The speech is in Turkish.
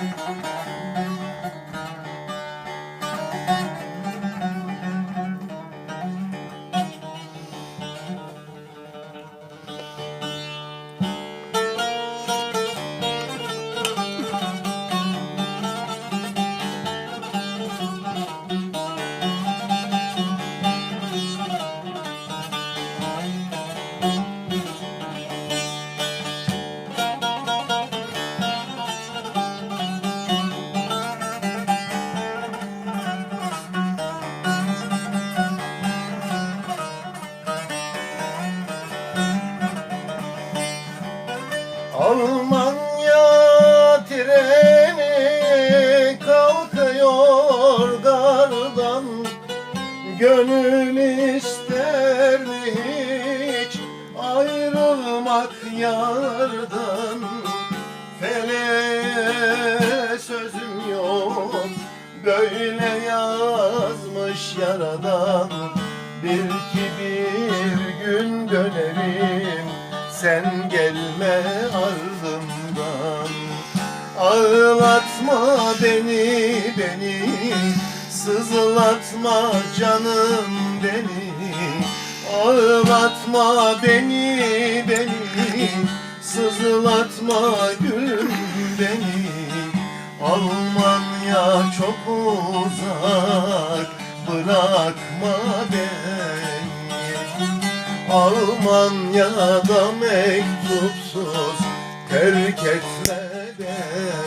Música Gönül ister hiç. Ayrılmak yardan Feleğe sözüm yok. Böyle yazmış yaradan Bir ki bir gün dönerim. Sen gelme ardımdan Ağlatma beni beni. Sızlatma canım beni. Ağlatma beni, beni. Sızlatma gülüm beni. Almanya çok uzak. Bırakma beni. Almanya'da mektupsuz Terk etme beni